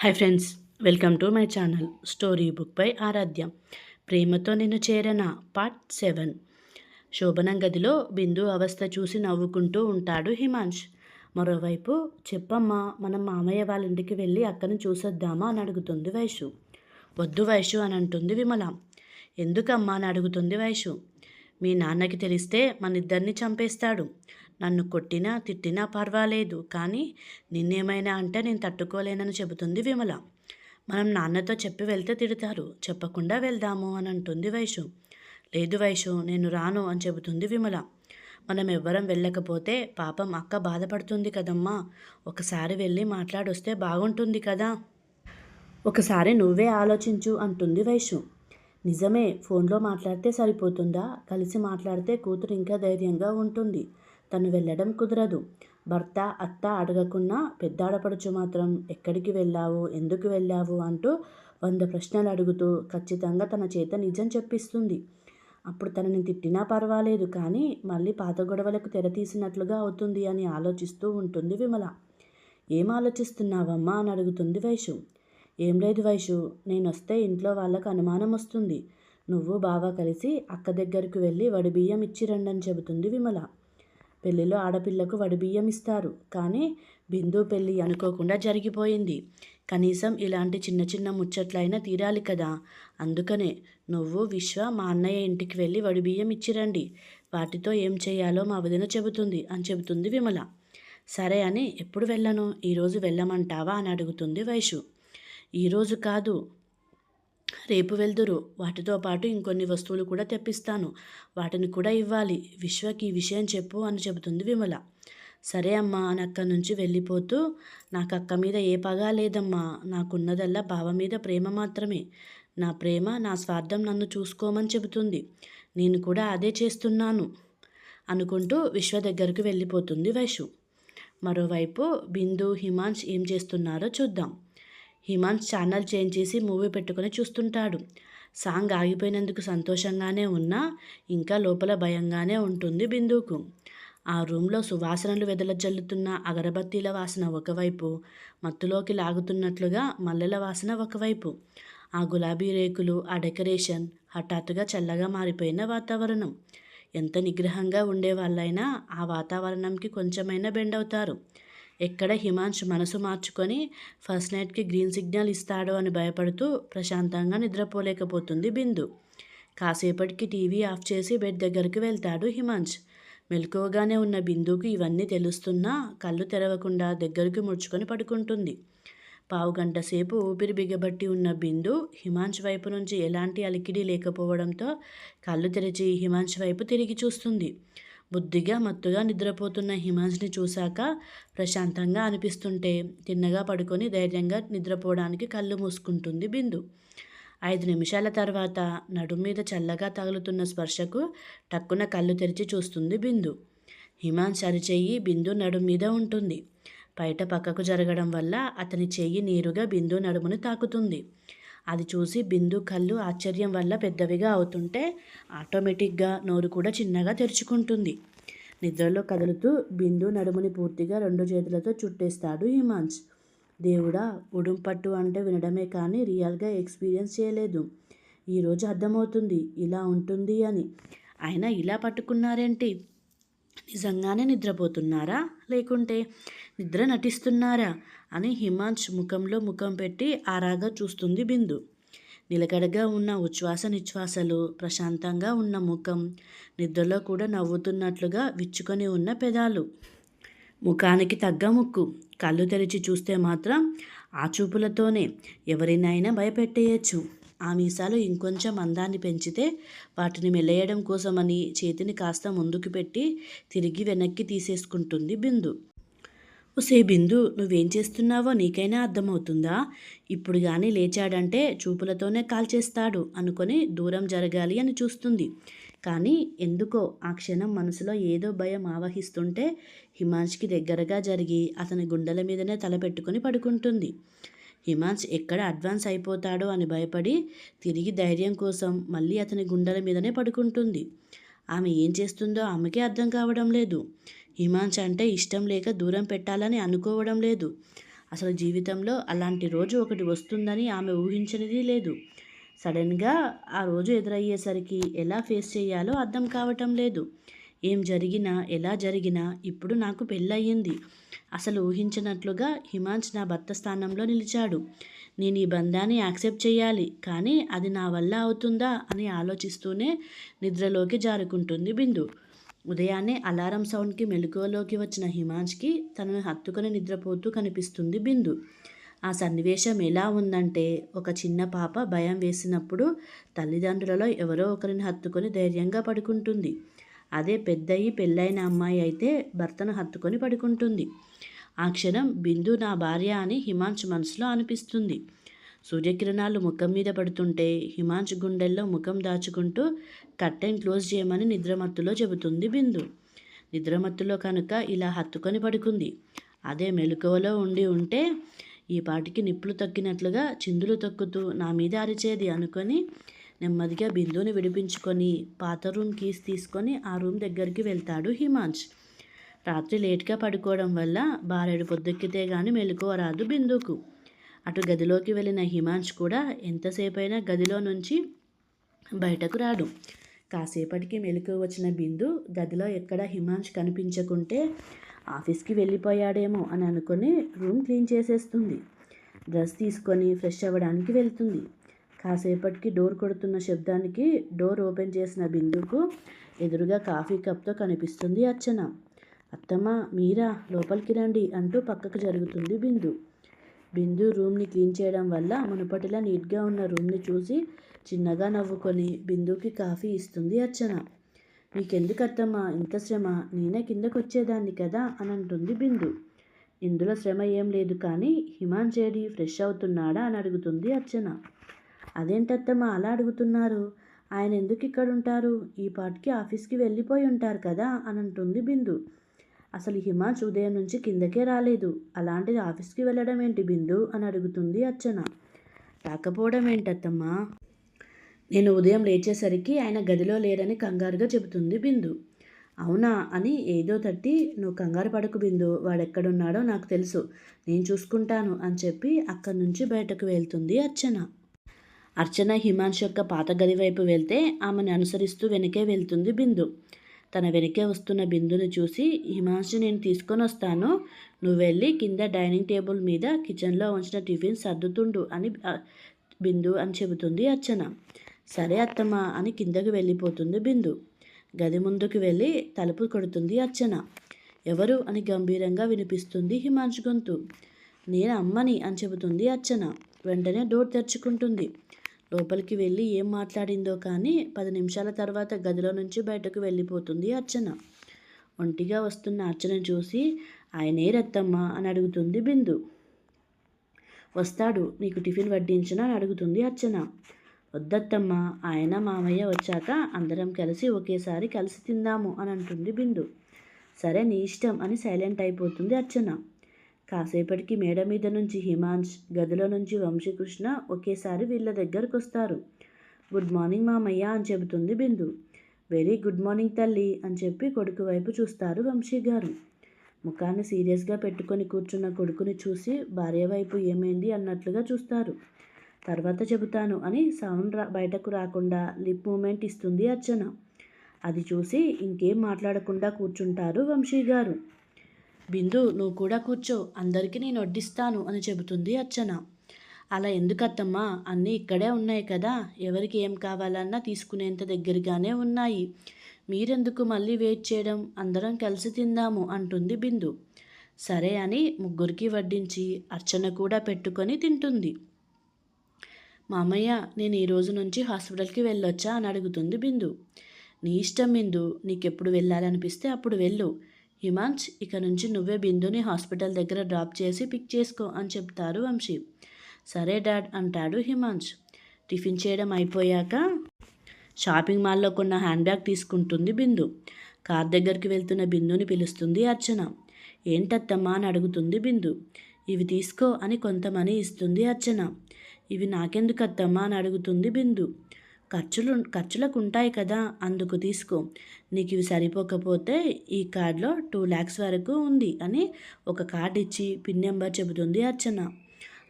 Hi friends welcome to my channel story book by Aaradhya. ప్రేమతో నేను చేరన? Part seven. శోభనం గదిలో బిందు అవస్థ చూసి నవ్వుకుంటూ ఉంటాడు హిమాంష్ మరోవైపు చెప్పమ్మా మనం మామయ్య వాళ్ళ ఇంటికి వెళ్ళి అక్కను చూసొద్దామా? అని అడుగుతుంది వైషు. వద్దు వైషు అని అంటుంది విమల. ఎందుకమ్మా? అని అడుగుతుంది వైషు. మీ నాన్నకి తెలిస్తే మన ఇద్దరిని చంపేస్తాడు. నన్ను కొట్టినా తిట్టినా పర్వాలేదు కానీ నిన్నేమైనా అంటే నేను తట్టుకోలేనని చెబుతుంది విమల. మనం నాన్నతో చెప్పి వెళ్తే తిడతారు చెప్పకుండా వెళ్దాము అని అంటుంది వైషు. లేదు వైషు నేను రాను అని చెబుతుంది విమల. మనం ఎవ్వరం వెళ్ళకపోతే పాపం అక్క బాధపడుతుంది కదమ్మా. ఒకసారి వెళ్ళి మాట్లాడొస్తే బాగుంటుంది కదా. ఒకసారి నువ్వే ఆలోచించు అంటుంది వైషు. నిజమే ఫోన్లో మాట్లాడితే సరిపోతుందా? కలిసి మాట్లాడితే కూతురు ఇంకా ధైర్యంగా ఉంటుంది. తను వెళ్ళడం కుదరదు. భర్త అత్త అడగకున్నా పెద్దాడపడుచు మాత్రం ఎక్కడికి వెళ్ళావు ఎందుకు వెళ్ళావు అంటూ వంద ప్రశ్నలు అడుగుతూ ఖచ్చితంగా తన చేత నిజం చెప్పిస్తుంది. అప్పుడు తనని తిట్టినా పర్వాలేదు కానీ మళ్ళీ పాత గొడవలకు తెరతీసినట్లుగా అవుతుంది అని ఆలోచిస్తూ ఉంటుంది విమల. ఏం ఆలోచిస్తున్నావమ్మా? అని అడుగుతుంది వైషు. ఏం లేదు వైషు నేను వస్తే ఇంట్లో వాళ్ళకు అనుమానం వస్తుంది. నువ్వు బావా కలిసి అక్క దగ్గరకు వెళ్ళి వడి బియ్యం చెబుతుంది విమల. పెళ్ళిలో ఆడపిల్లకు వడిబియ్యం ఇస్తారు. కానీ బిందు పెళ్ళి అనుకోకుండా జరిగిపోయింది. కనీసం ఇలాంటి చిన్న చిన్న ముచ్చట్లైనా తీరాలి కదా. అందుకనే నువ్వు విశ్వ మా అన్నయ్య ఇంటికి వెళ్ళి వడిబియ్యం ఇచ్చిరండి. వాటితో ఏం చేయాలో మా వదిన చెబుతుంది అని చెబుతుంది విమల. సరే అని ఎప్పుడు వెళ్ళను? ఈరోజు వెళ్ళమంటావా? అని అడుగుతుంది వైషు. ఈరోజు కాదు. రేపు వెళ్దురు. వాటితో పాటు ఇంకొన్ని వస్తువులు కూడా తెప్పిస్తాను. వాటిని కూడా ఇవ్వాలి. విశ్వకి ఈ విషయం చెప్పు అని చెబుతుంది విమల. సరే అమ్మా అని అక్కడి నుంచి వెళ్ళిపోతూ నాకు అక్క మీద ఏ పగా లేదమ్మా. నాకున్నదల్లా బావ మీద ప్రేమ మాత్రమే. నా ప్రేమ నా స్వార్థం నన్ను చూసుకోమని చెబుతుంది. నేను కూడా అదే చేస్తున్నాను అనుకుంటూ విశ్వ దగ్గరకు వెళ్ళిపోతుంది వైషు. మరోవైపు బిందు హిమాంష్ ఏం చేస్తున్నారో చూద్దాం. హిమాన్స్ ఛానల్ చేంజ్ చేసి మూవీ పెట్టుకొని చూస్తుంటాడు. సాంగ్ ఆగిపోయినందుకు సంతోషంగానే ఉన్నా ఇంకా లోపల భయంగానే ఉంటుంది బిందుకు. ఆ రూమ్లో సువాసనలు వెదలజల్లుతున్న అగరబత్తీల వాసన ఒకవైపు మత్తులోకి లాగుతున్నట్లుగా మల్లెల వాసన ఒకవైపు. ఆ గులాబీ రేకులు ఆ డెకరేషన్ హఠాత్తుగా చల్లగా మారిపోయిన వాతావరణం. ఎంత నిగ్రహంగా ఉండే వాళ్ళైనా ఆ వాతావరణంకి కొంచెమైనా బెండ్ అవుతారు ఎక్కడ హిమాంష్ మనసు మార్చుకొని ఫస్ట్ నైట్కి గ్రీన్ సిగ్నల్ ఇస్తాడో అని భయపడుతూ ప్రశాంతంగా నిద్రపోలేకపోతుంది బిందు. కాసేపటికి టీవీ ఆఫ్ చేసి బెడ్ దగ్గరికి వెళ్తాడు హిమాంష్ మెలకువగానే ఉన్న బిందుకు ఇవన్నీ తెలుస్తున్నా కళ్ళు తెరవకుండా దగ్గరికి ముడుచుకొని పడుకుంటుంది. పావు గంట సేపు ఊపిరి బిగబట్టి ఉన్న బిందు హిమాంష్ వైపు నుంచి ఎలాంటి అలికిడి లేకపోవడంతో కళ్ళు తెరిచి హిమాంష్ వైపు తిరిగి చూస్తుంది. బుద్ధిగా మత్తుగా నిద్రపోతున్న హిమాన్స్ని చూశాక ప్రశాంతంగా అనిపిస్తుంటే తిన్నగా పడుకొని ధైర్యంగా నిద్రపోవడానికి కళ్ళు మూసుకుంటుంది బిందు. ఐదు నిమిషాల తర్వాత నడుము మీద చల్లగా తగులుతున్న స్పర్శకు టక్కున కళ్ళు తెరిచి చూస్తుంది బిందు. హిమాన్స్ అరిచెయ్యి బిందు నడుము మీద ఉంటుంది. బయట పక్కకు జరగడం వల్ల అతని చెయ్యి నేరుగా బిందు నడుమును తాకుతుంది. అది చూసి బిందు కళ్ళు ఆశ్చర్యం వల్ల పెద్దవిగా అవుతుంటే ఆటోమేటిక్గా నోరు కూడా చిన్నగా తెరుచుకుంటుంది. నిద్రలో కదులుతూ బిందు నడుముని పూర్తిగా రెండు చేతులతో చుట్టేస్తాడు హిమాన్స్ దేవుడా ఉడుంపట్టు అంటే వినడమే కానీ రియల్గా ఎక్స్పీరియన్స్ చేయలేదు. ఈరోజు అర్థమవుతుంది ఇలా ఉంటుంది అని. ఆయన ఇలా పట్టుకున్నారేంటి? నిజంగానే నిద్రపోతున్నారా? లేకుంటే నిద్ర నటిస్తున్నారా? అని హిమాంష్ ముఖంలో ముఖం పెట్టి ఆరాగా చూస్తుంది బిందు. నిలకడగా ఉన్న ఉచ్ఛ్వాస నిశ్వాసలు ప్రశాంతంగా ఉన్న ముఖం నిద్రలో కూడా నవ్వుతున్నట్లుగా విచ్చుకొని ఉన్న పెదాలు. ముఖానికి తగ్గ ముక్కు కళ్ళు తెరిచి చూస్తే మాత్రం ఆ చూపులతోనే ఎవరినైనా భయపెట్టేయచ్చు. ఆ మీసాలు ఇంకొంచెం అందాన్ని పెంచితే వాటిని మెలేయడం కోసమని చేతిని కాస్త ముందుకు పెట్టి తిరిగి వెనక్కి తీసేసుకుంటుంది బిందు. ఒసే బిందు నువ్వేం చేస్తున్నావో నీకైనా అర్థమవుతుందా? ఇప్పుడు కానీ లేచాడంటే చూపులతోనే కాల్చేస్తాడు అనుకొని దూరం జరగాలి అని చూస్తుంది. కానీ ఎందుకో ఆ క్షణం మనసులో ఏదో భయం ఆవహిస్తుంటే హిమాంష్కి దగ్గరగా జరిగి అతని గుండెల మీదనే తలపెట్టుకుని పడుకుంటుంది. హిమాన్స్ ఎక్కడ అడ్వాన్స్ అయిపోతాడో అని భయపడి తిరిగి ధైర్యం కోసం మళ్ళీ అతని గుండెల మీదనే పడుకుంటుంది. ఆమె ఏం చేస్తుందో ఆమెకే అర్థం కావడం లేదు. హిమాన్స్ అంటే ఇష్టం లేక దూరం పెట్టాలని అనుకోవడం లేదు. అసలు జీవితంలో అలాంటి రోజు ఒకటి వస్తుందని ఆమె ఊహించనిది లేదు. సడన్గా ఆ రోజు ఎదురయ్యేసరికి ఎలా ఫేస్ చేయాలో అర్థం కావటం లేదు. ఏం జరిగినా ఎలా జరిగినా ఇప్పుడు నాకు పెళ్ళయింది అసలు ఊహించినట్లుగా హిమాంశ్ నా భర్త స్థానంలో నిలిచాడు. నేను ఈ బంధాన్ని యాక్సెప్ట్ చేయాలి కానీ అది నా వల్ల అవుతుందా అని ఆలోచిస్తూనే నిద్రలోకి జారుకుంటుంది బిందు. ఉదయాన్నే అలారం సౌండ్కి మెలకువలోకి వచ్చిన హిమాంష్కి తనను హత్తుకొని నిద్రపోతూ కనిపిస్తుంది బిందు. ఆ సన్నివేశం ఎలా ఉందంటే ఒక చిన్న పాప భయం వేసినప్పుడు తల్లిదండ్రులలో ఎవరో ఒకరిని హత్తుకొని ధైర్యంగా పడుకుంటుంది. అదే పెద్దయి పెళ్ళైన అమ్మాయి అయితే భర్తను హత్తుకొని పడుకుంటుంది. ఆ క్షణం బిందు నా భార్య అని హిమాంశు మనసులో అనిపిస్తుంది. సూర్యకిరణాలు ముఖం మీద పడుతుంటే హిమాంశు గుండెల్లో ముఖం దాచుకుంటూ కట్టెన్ క్లోజ్ చేయమని నిద్రమత్తులో చెబుతుంది బిందు. నిద్రమత్తులో కనుక ఇలా హత్తుకొని పడుకుంది. అదే మెలకువలో ఉండి ఉంటే ఈ పాటికి నిప్పులు తక్కినట్లుగా చిందులు తొక్కుతూ నా మీద అరిచేది అనుకొని నెమ్మదిగా బిందుని విడిపించుకొని పాత రూమ్ కీస్ తీసుకొని ఆ రూమ్ దగ్గరికి వెళ్తాడు హిమాంష్ రాత్రి లేట్గా పడుకోవడం వల్ల బారెడు పొద్దెక్కితే గాని మెలుకోరాదు రాదు బిందుకు అటు గదిలోకి వెళ్ళిన హిమాంష్ కూడా ఎంతసేపైనా గదిలో నుంచి బయటకు రాడు. కాసేపటికి మెలకు వచ్చిన బిందు గదిలో ఎక్కడ హిమాంష్ కనిపించకుంటే ఆఫీస్కి వెళ్ళిపోయాడేమో అని అనుకుని రూమ్ క్లీన్ చేసేస్తుంది. డ్రెస్ తీసుకొని ఫ్రెష్ అవ్వడానికి వెళ్తుంది. కాసేపటికి డోర్ కొడుతున్న శబ్దానికి డోర్ ఓపెన్ చేసిన బిందుకు ఎదురుగా కాఫీ కప్తో కనిపిస్తుంది అర్చన. అత్తమ్మ మీరా లోపలికి రండి అంటూ పక్కకు జరుగుతుంది బిందు. బిందు రూమ్ని క్లీన్ చేయడం వల్ల మునుపటిలా నీట్గా ఉన్న రూమ్ని చూసి చిన్నగా నవ్వుకొని బిందుకి కాఫీ ఇస్తుంది అర్చన. నీకెందుకు అత్తమ్మ ఇంత శ్రమ? నేనే కిందకు వచ్చేదాన్ని కదా అని అంటుంది బిందు. ఇందులో శ్రమ ఏం లేదు కానీ హిమాంచేడి ఫ్రెష్ అవుతున్నాడా అని అడుగుతుంది అర్చన. అదేంటత్తమ్మ అలా అడుగుతున్నారు? ఆయన ఎందుకు ఇక్కడ ఉంటారు ఈ పాటికి ఆఫీస్కి వెళ్ళిపోయి ఉంటారు కదా అని అంటుంది బిందు. అసలు హిమాంశ్ ఉదయం నుంచి కిందకే రాలేదు. అలాంటిది ఆఫీస్కి వెళ్ళడం ఏంటి బిందు? అని అడుగుతుంది అర్చన. రాకపోవడం ఏంటత్తమ్మా? నేను ఉదయం లేచేసరికి ఆయన గదిలో లేరని కంగారుగా చెబుతుంది బిందు. అవునా అని ఏదో తట్టి నువ్వు కంగారు పడకు బిందు వాడెక్కడున్నాడో నాకు తెలుసు. నేను చూసుకుంటాను అని చెప్పి అక్కడి నుంచి బయటకు వెళ్తుంది అర్చన. అర్చన హిమాంష్ యొక్క పాత గది వైపు వెళ్తే ఆమెను అనుసరిస్తూ వెనకే వెళ్తుంది బిందు. తన వెనకే వస్తున్న బిందుని చూసి హిమాంశు నేను తీసుకొని వస్తాను. నువ్వు వెళ్ళి కింద డైనింగ్ టేబుల్ మీద కిచెన్లో ఉంచిన టిఫిన్ సర్దుతుండు అని బిందు అని చెబుతుంది అర్చన. సరే అత్తమ్మ అని కిందకు వెళ్ళిపోతుంది బిందు. గది ముందుకు వెళ్ళి తలుపు కొడుతుంది అర్చన. ఎవరు? అని గంభీరంగా వినిపిస్తుంది హిమాంశు గొంతు. నేను అమ్మని అని చెబుతుంది అర్చన. వెంటనే డోర్ తెరుచుకుంటుంది. లోపలికి వెళ్ళి ఏం మాట్లాడిందో కానీ పది నిమిషాల తర్వాత గదిలో నుంచి బయటకు వెళ్ళిపోతుంది అర్చన. ఒంటిగా వస్తున్న అర్చన చూసి ఆయనే రత్తమ్మా అని అడుగుతుంది బిందు. వస్తాడు నీకు టిఫిన్ వడ్డించిన అని అడుగుతుంది అర్చన. వద్దత్తమ్మ ఆయన మామయ్య వచ్చాక అందరం కలిసి ఒకేసారి కలిసి తిందాము అని అంటుంది బిందు. సరే నీ ఇష్టం అని సైలెంట్ అయిపోతుంది అర్చన. కాసేపటికి మేడ మీద నుంచి హిమాంష్ గదిలో నుంచి వంశీకృష్ణ ఒకేసారి వీళ్ళ దగ్గరకు వస్తారు. గుడ్ మార్నింగ్ మామయ్య అని చెబుతుంది బిందు. వెరీ గుడ్ మార్నింగ్ తల్లి అని చెప్పి కొడుకు వైపు చూస్తారు వంశీ గారు. ముఖాన్ని సీరియస్గా పెట్టుకొని కూర్చున్న కొడుకుని చూసి భార్య వైపు ఏమైంది అన్నట్లుగా చూస్తారు. తర్వాత చెబుతాను అని సౌండ్ రా బయటకు రాకుండా లిప్ మూమెంట్ ఇస్తుంది అర్చన. అది చూసి ఇంకేం మాట్లాడకుండా కూర్చుంటారు వంశీ గారు. బిందు నువ్వు కూడా కూర్చో. అందరికీ నేను వడ్డిస్తాను అని చెబుతుంది అర్చన. అలా ఎందుకత్తమ్మా? అన్నీ ఇక్కడే ఉన్నాయి కదా. ఎవరికి ఏం కావాలన్నా తీసుకునేంత దగ్గరగానే ఉన్నాయి. మీరెందుకు మళ్ళీ వెయిట్ చేయడం? అందరం కలిసి తిందాము అంటుంది బిందు. సరే అని ముగ్గురికి వడ్డించి అర్చన కూడా పెట్టుకొని తింటుంది. మామయ్య నేను ఈ రోజు నుంచి హాస్పిటల్కి వెళ్ళొచ్చా అని అడుగుతుంది బిందు. నీ ఇష్టం బిందు నీకెప్పుడు వెళ్ళాలనిపిస్తే అప్పుడు వెళ్ళు. హిమాంష్ ఇక నుంచి నువ్వే బిందుని హాస్పిటల్ దగ్గర డ్రాప్ చేసి పిక్ చేసుకో అని చెప్తారు వంశీ. సరే డాడ్ అంటాడు హిమాంష్ టిఫిన్ చేయడం అయిపోయాక షాపింగ్ మాల్లో కొన్న హ్యాండ్ బ్యాగ్ తీసుకుంటుంది బిందు. కార్ దగ్గరికి వెళ్తున్న బిందుని పిలుస్తుంది అర్చన. ఏంటత్తమ్మా అని అడుగుతుంది బిందు. ఇవి తీసుకో అని కొంత మనీ ఇస్తుంది అర్చన. ఇవి నాకెందుకు అత్తమ్మా అని అడుగుతుంది బిందు. ఖర్చులు ఖర్చులకు ఉంటాయి కదా అందుకు తీసుకో. నీకు ఇవి సరిపోకపోతే ఈ కార్డులో టూ ల్యాక్స్ వరకు ఉంది అని ఒక కార్డు ఇచ్చి పిన్ నెంబర్ చెబుతుంది అర్చన.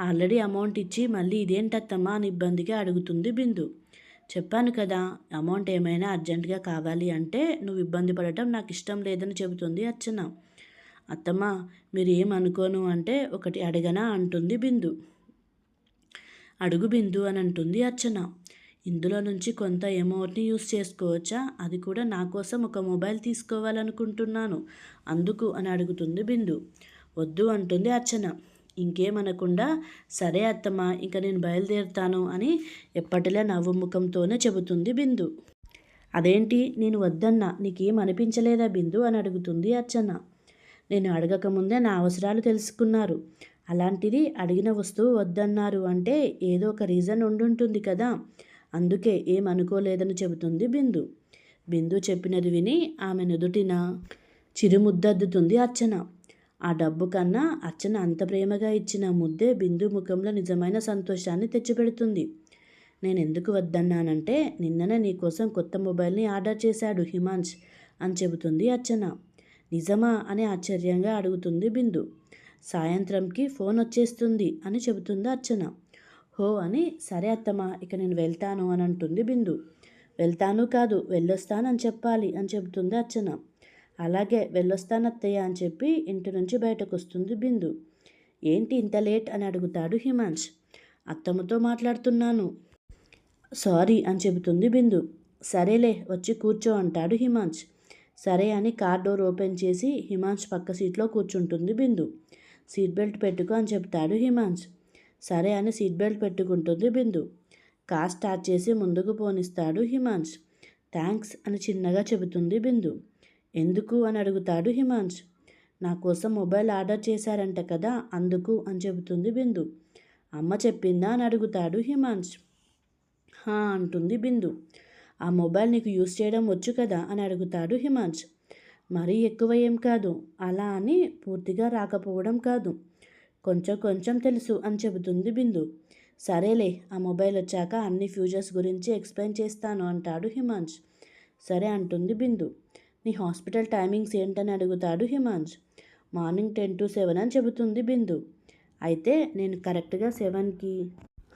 ఆల్రెడీ అమౌంట్ ఇచ్చి మళ్ళీ ఇదేంటత్తమ్మా అని ఇబ్బందిగా అడుగుతుంది బిందు. చెప్పాను కదా అమౌంట్ ఏమైనా అర్జెంటుగా కావాలి అంటే నువ్వు ఇబ్బంది పడటం నాకు ఇష్టం లేదని చెబుతుంది అర్చన. అత్తమ్మ మీరు ఏమనుకోను అంటే ఒకటి అడగనా అంటుంది బిందు. అడుగు బిందు అని అంటుంది అర్చన. ఇందులో నుంచి కొంత అమౌంట్ని యూస్ చేసుకోవచ్చా? అది కూడా నా కోసం ఒక మొబైల్ తీసుకోవాలనుకుంటున్నాను. అందుకు అని అడుగుతుంది బిందు. వద్దు అంటుంది అర్చన. ఇంకేమనకుండా సరే అత్తమ్మ ఇంక నేను బయలుదేరుతాను అని ఎప్పటిలా నవ్వు ముఖంతోనే చెబుతుంది బిందు. అదేంటి? నేను వద్దన్నా. నీకేం అనిపించలేదా బిందు? అని అడుగుతుంది అర్చన. నేను అడగకముందే నా అవసరాలు తెలుసుకున్నారు. అలాంటిది అడిగిన వస్తువు వద్దన్నారు అంటే ఏదో ఒక రీజన్ ఉండుంటుంది కదా. అందుకే ఏమనుకోలేదని చెబుతుంది బిందు. బిందు చెప్పినది విని ఆమె నుదుటిన చిరుముద్దద్దుతుంది అర్చన. ఆ డబ్బు కన్నా అర్చన అంత ప్రేమగా ఇచ్చిన ముద్దే బిందు ముఖంలో నిజమైన సంతోషాన్ని తెచ్చిపెడుతుంది. నేను ఎందుకు వద్దన్నానంటే నిన్ననే నీకోసం కొత్త మొబైల్ని ఆర్డర్ చేశాడు హిమాంష్ అని చెబుతుంది అర్చన. నిజమా అని ఆశ్చర్యంగా అడుగుతుంది బిందు. సాయంత్రంకి ఫోన్ వచ్చేస్తుంది అని చెబుతుంది అర్చన. హో అని సరే అత్తమ్మ ఇక నేను వెళ్తాను అని అంటుంది బిందు. వెళ్తాను కాదు వెళ్ళొస్తానని చెప్పాలి అని చెబుతుంది అర్చన. అలాగే వెళ్ళొస్తానత్తయ్య అని చెప్పి ఇంటి నుంచి బయటకు వస్తుంది బిందు. ఏంటి ఇంత లేట్ అని అడుగుతాడు హిమాంష్ అత్తమ్మతో మాట్లాడుతున్నాను. సారీ అని చెబుతుంది బిందు. సరేలే వచ్చి కూర్చో అంటాడు హిమాంష్ సరే అని కార్ డోర్ ఓపెన్ చేసి హిమాంష్ పక్క సీట్లో కూర్చుంటుంది బిందు. సీట్ బెల్ట్ పెట్టుకో అని చెప్తాడు హిమాంష్ సరే అని సీట్ బెల్ట్ పెట్టుకుంటుంది బిందు. కార్ స్టార్ట్ చేసి ముందుకు పోనిస్తాడు హిమాంష్ థ్యాంక్స్ అని చిన్నగా చెబుతుంది బిందు. ఎందుకు అని అడుగుతాడు హిమాంష్ నా కోసం మొబైల్ ఆర్డర్ చేశారంట కదా అందుకు అని చెబుతుంది బిందు. అమ్మ చెప్పిందా అని అడుగుతాడు హిమాంష్ హా అంటుంది బిందు. ఆ మొబైల్ నీకు యూస్ చేయడం వచ్చు కదా అని అడుగుతాడు హిమాంష్ మరీ ఎక్కువ ఏం కాదు. అలా అని పూర్తిగా రాకపోవడం కాదు. కొంచెం కొంచెం తెలుసు అని చెబుతుంది బిందు. సరేలే ఆ మొబైల్ వచ్చాక అన్ని ఫ్యూచర్స్ గురించి ఎక్స్ప్లెయిన్ చేస్తాను అంటాడు హిమాంష్ సరే అంటుంది బిందు. నీ హాస్పిటల్ టైమింగ్స్ ఏంటని అడుగుతాడు Himansh morning ten to seven అని చెబుతుంది బిందు. అయితే నేను కరెక్ట్గా సెవెన్కి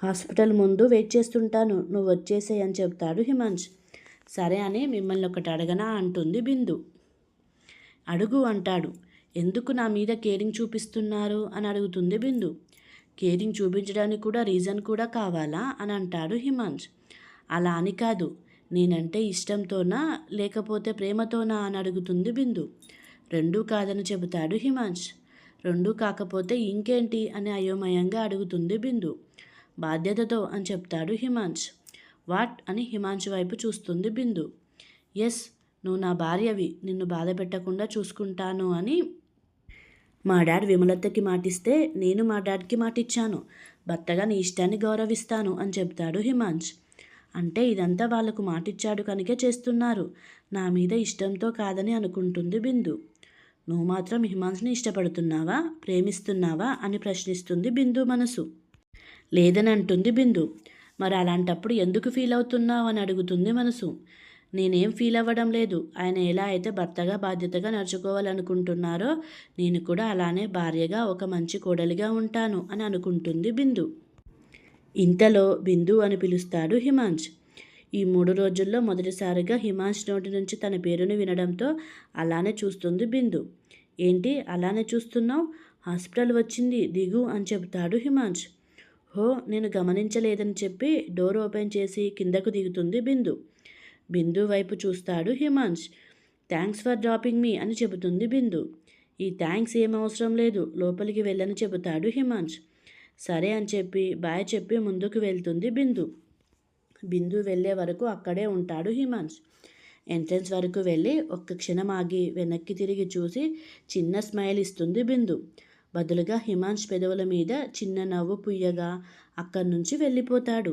హాస్పిటల్ ముందు వెయిట్ చేస్తుంటాను నువ్వు వచ్చేసేయ్ అని చెప్తాడు హిమాంష్ సరే అని మిమ్మల్ని ఒకటి అడగనా అంటుంది బిందు. అడుగు అంటాడు. ఎందుకు నా మీద కేరింగ్ చూపిస్తున్నారు అని అడుగుతుంది బిందు. కేరింగ్ చూపించడానికి కూడా రీజన్ కూడా కావాలా అని అంటాడు హిమాంష్ అలా అని కాదు. నేనంటే ఇష్టంతోనా లేకపోతే ప్రేమతోనా అని అడుగుతుంది బిందు. రెండూ కాదని చెబుతాడు హిమాంష్ రెండూ కాకపోతే ఇంకేంటి అని అయోమయంగా అడుగుతుంది బిందు. బాధ్యతతో అని చెప్తాడు హిమాంష్ వాట్ అని హిమాంష్ వైపు చూస్తుంది బిందు. ఎస్ నువ్వు నా భార్యవి. నిన్ను బాధ పెట్టకుండా చూసుకుంటాను అని మా డాడ్ విమలత్తకి మాటిస్తే నేను మా డాడ్కి మాటిచ్చాను. భర్తగా నీ ఇష్టాన్ని గౌరవిస్తాను అని చెప్తాడు హిమాంష్ అంటే ఇదంతా వాళ్ళకు మాటిచ్చాడు కనుకే చేస్తున్నారు. నా మీద ఇష్టంతో కాదని అనుకుంటుంది బిందు. నువ్వు మాత్రం హిమాంష్ని ఇష్టపడుతున్నావా? ప్రేమిస్తున్నావా? అని ప్రశ్నిస్తుంది బిందు మనసు. లేదని అంటుంది బిందు. మరి అలాంటప్పుడు ఎందుకు ఫీల్ అవుతున్నావు? అని అడుగుతుంది మనసు. నేనేం ఫీల్ అవ్వడం లేదు. ఆయన ఎలా అయితే భర్తగా బాధ్యతగా నడుచుకోవాలనుకుంటున్నారో నేను కూడా అలానే భార్యగా ఒక మంచి కోడలిగా ఉంటాను అని అనుకుంటుంది బిందు. ఇంతలో బిందు అని పిలుస్తాడు హిమాంష్ ఈ మూడు రోజుల్లో మొదటిసారిగా హిమాంష్ నోటి నుంచి తన పేరును వినడంతో అలానే చూస్తుంది బిందు. ఏంటి అలానే చూస్తున్నావు? హాస్పిటల్ వచ్చింది దిగు అని చెబుతాడు హిమాంష్ హో నేను గమనించలేదని చెప్పి డోర్ ఓపెన్ చేసి కిందకు దిగుతుంది బిందు. బిందు వైపు చూస్తాడు Himansh thanks for dropping me అని చెబుతుంది బిందు. ఈ థ్యాంక్స్ ఏం అవసరం లేదు లోపలికి వెళ్ళని చెబుతాడు హిమాంష్ సరే అని చెప్పి బాయ్ చెప్పి ముందుకు వెళ్తుంది బిందు. బిందు వెళ్ళే వరకు అక్కడే ఉంటాడు హిమాంష్ ఎంట్రన్స్ వరకు వెళ్ళి ఒక్క క్షణం ఆగి వెనక్కి తిరిగి చూసి చిన్న స్మైల్ ఇస్తుంది బిందు. బదులుగా హిమాంష్ పెదవుల మీద చిన్న నవ్వు పుయ్యగా అక్కడి నుంచి వెళ్ళిపోతాడు.